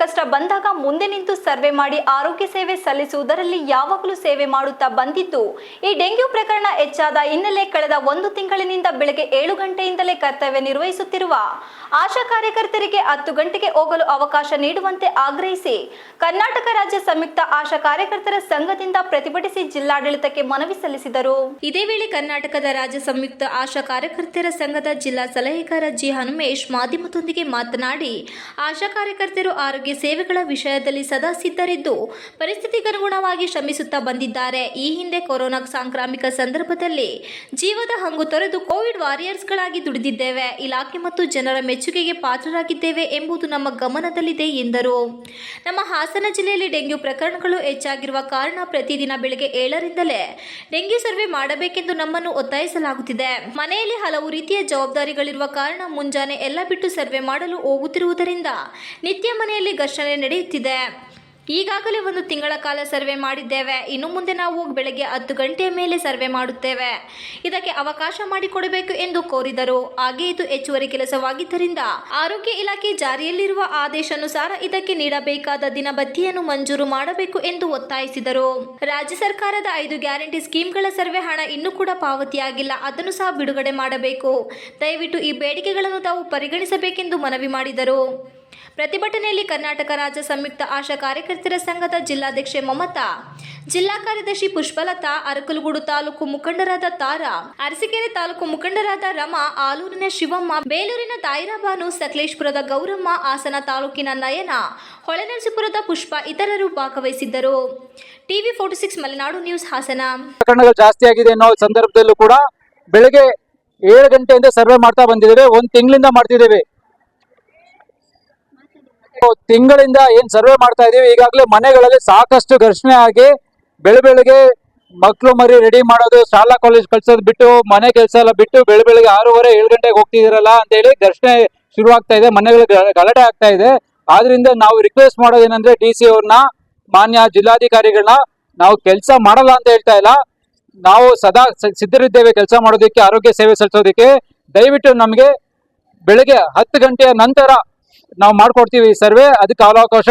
ಕಷ್ಟ ಬಂದಾಗ ಮುಂದೆ ನಿಂತು ಸರ್ವೆ ಮಾಡಿ ಆರೋಗ್ಯ ಸೇವೆ ಸಲ್ಲಿಸುವುದರಲ್ಲಿ ಯಾವಾಗಲೂ ಸೇವೆ ಮಾಡುತ್ತಾ ಬಂದಿತ್ತು ಈ ಡೆಂಗ್ಯೂ ಪ್ರಕರಣ ಹೆಚ್ಚಾದ ಹಿನ್ನೆಲೆ ಕಳೆದ ಒಂದು ತಿಂಗಳಿನಿಂದ ಬೆಳಗ್ಗೆ ಏಳು ಗಂಟೆಯಿಂದಲೇ ಕರ್ತವ್ಯ ನಿರ್ವಹಿಸುತ್ತಿರುವ ಆಶಾ ಕಾರ್ಯಕರ್ತರಿಗೆ ಹತ್ತು ಗಂಟೆಗೆ ಹೋಗಲು ಅವಕಾಶ ನೀಡುವಂತೆ ಆಗ್ರಹಿಸಿ, ಕರ್ನಾಟಕ ರಾಜ್ಯ ಸಂಯುಕ್ತ ಆಶಾ ಕಾರ್ಯಕರ್ತರ ಸಂಘದಿಂದ ಪ್ರತಿಭಟಿಸಿ ಜಿಲ್ಲಾಡಳಿತಕ್ಕೆ ಮನವಿ ಸಲ್ಲಿಸಿದರು. ಇದೇ ವೇಳೆ ಕರ್ನಾಟಕದ ರಾಜ್ಯ ಸಂಯುಕ್ತ ಆಶಾ ಕಾರ್ಯಕರ್ತರ ಸಂಘದ ಜಿಲ್ಲಾ ಸಲಹೆಗಾರ ಜಿ ಹನುಮೇಶ್ ಮಾಧ್ಯಮದೊಂದಿಗೆ ಮಾತನಾಡಿ, ಆಶಾ ಕಾರ್ಯಕರ್ತರು ಆರೋಗ್ಯ ಸೇವೆಗಳ ವಿಷಯದಲ್ಲಿ ಸದಾ ಸಿದ್ಧರಿದ್ದು, ಪರಿಸ್ಥಿತಿಗನುಗುಣವಾಗಿ ಶ್ರಮಿಸುತ್ತಾ ಬಂದಿದ್ದಾರೆ. ಈ ಹಿಂದೆ ಕೊರೋನಾ ಸಾಂಕ್ರಾಮಿಕ ಸಂದರ್ಭದಲ್ಲಿ ಜೀವದ ಹಂಗು ತೊರೆದು ಕೋವಿಡ್ ವಾರಿಯರ್ಸ್ಗಳಾಗಿ ದುಡಿದಿದ್ದೇವೆ. ಇಲಾಖೆ ಮತ್ತು ಜನರ ಮೆಚ್ಚುಗೆಗೆ ಪಾತ್ರರಾಗಿದ್ದೇವೆ ಎಂಬುದು ನಮ್ಮ ಗಮನದಲ್ಲಿದೆ ಎಂದರು. ನಮ್ಮ ಹಾಸನ ಜಿಲ್ಲೆಯಲ್ಲಿ ಡೆಂಗ್ಯೂ ಪ್ರಕರಣಗಳು ಹೆಚ್ಚಾಗಿರುವ ಕಾರಣ ಪ್ರತಿದಿನ ಬೆಳಗ್ಗೆ ಏಳರಿಂದಲೇ ಡೆಂಗ್ಯೂ ಸರ್ವೆ ಮಾಡಬೇಕೆಂದು ನಮ್ಮನ್ನು ಒತ್ತಾಯಿಸಲಾಗುತ್ತಿದೆ. ಮನೆಯಲ್ಲಿ ಹಲವು ರೀತಿಯ ಜವಾಬ್ದಾರಿಗಳಿರುವ ಕಾರಣ ಮುಂಜಾನೆ ಎಲ್ಲ ಬಿಟ್ಟು ಸರ್ವೆ ಮಾಡಲು ಹೋಗುತ್ತಿರುವುದರಿಂದ ನಿತ್ಯ ಮನೆಯಲ್ಲಿ ಘರ್ಷಣೆ ನಡೆಯುತ್ತಿದೆ. ಈಗಾಗಲೇ ಒಂದು ತಿಂಗಳ ಕಾಲ ಸರ್ವೆ ಮಾಡಿದ್ದೇವೆ. ಇನ್ನು ಮುಂದೆ ನಾವು ಬೆಳಗ್ಗೆ ಹತ್ತು ಗಂಟೆಯ ಮೇಲೆ ಸರ್ವೆ ಮಾಡುತ್ತೇವೆ. ಇದಕ್ಕೆ ಅವಕಾಶ ಮಾಡಿಕೊಡಬೇಕು ಎಂದು ಕೋರಿದರು. ಹಾಗೆ ಇದು ಹೆಚ್ಚುವರಿ ಕೆಲಸವಾಗಿದ್ದರಿಂದ ಆರೋಗ್ಯ ಇಲಾಖೆ ಜಾರಿಯಲ್ಲಿರುವ ಆದೇಶಾನುಸಾರ ಇದಕ್ಕೆ ನೀಡಬೇಕಾದ ದಿನಬತ್ತಿಯನ್ನು ಮಂಜೂರು ಮಾಡಬೇಕು ಎಂದು ಒತ್ತಾಯಿಸಿದರು. ರಾಜ್ಯ ಸರ್ಕಾರದ ಐದು ಗ್ಯಾರಂಟಿ ಸ್ಕೀಮ್ಗಳ ಸರ್ವೆ ಹಣ ಇನ್ನೂ ಕೂಡ ಪಾವತಿಯಾಗಿಲ್ಲ. ಅದನ್ನು ಸಹ ಬಿಡುಗಡೆ ಮಾಡಬೇಕು. ದಯವಿಟ್ಟು ಈ ಬೇಡಿಕೆಗಳನ್ನು ತಾವು ಪರಿಗಣಿಸಬೇಕೆಂದು ಮನವಿ ಮಾಡಿದರು. ಪ್ರತಿಭಟನೆಯಲ್ಲಿ ಕರ್ನಾಟಕ ರಾಜ್ಯ ಸಂಯುಕ್ತ ಆಶಾ ಕಾರ್ಯಕರ್ತರ ಸಂಘದ ಜಿಲ್ಲಾಧ್ಯಕ್ಷೆ ಮಮತಾ, ಜಿಲ್ಲಾ ಕಾರ್ಯದರ್ಶಿ ಪುಷ್ಪಲತಾ, ಅರಕಲಗೂಡು ತಾಲೂಕು ಮುಖಂಡರಾದ ತಾರಾ, ಅರಸಿಕೆರೆ ತಾಲೂಕು ಮುಖಂಡರಾದ ರಮಾ, ಆಲೂರಿನ ಶಿವಮ್ಮ, ಬೇಲೂರಿನ ತಾಯಿರಾಬಾನು, ಸಕಲೇಶ್ಪುರದ ಗೌರಮ್ಮ, ಹಾಸನ ತಾಲೂಕಿನ ನಯನ, ಹೊಳೆನರಸೀಪುರದ ಪುಷ್ಪ ಇತರರು ಭಾಗವಹಿಸಿದ್ದರು. TV forty six Malenadu news Hassan. ಪ್ರಕರಣಗಳು ಜಾಸ್ತಿ ಆಗಿದೆ ಅನ್ನೋ ಸಂದರ್ಭದಲ್ಲೂ ಕೂಡ ಬೆಳಗ್ಗೆ ಏಳು ಗಂಟೆಯಿಂದ ಸರ್ವೆ ಮಾಡ್ತಾ ಬಂದಿದ್ದೇವೆ. ಒಂದು ತಿಂಗಳಿಂದ ಮಾಡ್ತಿದ್ದೇವೆ. ತಿಂಗಳಿಂದ ಏನ್ ಸರ್ವೆ ಮಾಡ್ತಾ ಇದೀವಿ, ಈಗಾಗಲೇ ಮನೆಗಳಲ್ಲಿ ಸಾಕಷ್ಟು ಘರ್ಷಣೆ ಆಗಿ ಬೆಳೆ ಬೆಳಗ್ಗೆ ಮಕ್ಕಳು ಮರಿ ರೆಡಿ ಮಾಡೋದು, ಶಾಲಾ ಕಾಲೇಜ್ ಕಳ್ಸೋದು ಬಿಟ್ಟು, ಮನೆ ಕೆಲಸ ಎಲ್ಲ ಬಿಟ್ಟು ಬೆಳೆ ಬೆಳಗ್ಗೆ ಆರೂವರೆ, ಏಳು ಗಂಟೆಗೆ ಹೋಗ್ತಿದಿರಲ್ಲ ಅಂತ ಹೇಳಿ ಘರ್ಷಣೆ ಶುರು ಆಗ್ತಾ ಇದೆ ಮನೆಗಳಿಗೆ ಗಲಾಟೆ ಆಗ್ತಾ ಇದೆ. ಆದ್ರಿಂದ ನಾವು ರಿಕ್ವೆಸ್ಟ್ ಮಾಡೋದೇನಂದ್ರೆ ಡಿ ಸಿ ಅವ್ರನ್ನ, ಮಾನ್ಯ ಜಿಲ್ಲಾಧಿಕಾರಿಗಳನ್ನ ನಾವು ಕೆಲಸ ಮಾಡಲ್ಲ ಅಂತ ಹೇಳ್ತಾ ಇಲ್ಲ. ನಾವು ಸದಾ ಸಿದ್ಧರಿದ್ದೇವೆ ಕೆಲಸ ಮಾಡೋದಕ್ಕೆ, ಆರೋಗ್ಯ ಸೇವೆ ಸಲ್ಲಿಸೋದಕ್ಕೆ. ದಯವಿಟ್ಟು ನಮಗೆ ಬೆಳಗ್ಗೆ ಹತ್ತು ಗಂಟೆಯ ನಂತರ ನಾವು ಮಾಡ್ಕೊಡ್ತೀವಿ ಸರ್ವೆ ಅದಕ್ಕೆ ಕಾಲಾವಕಾಶ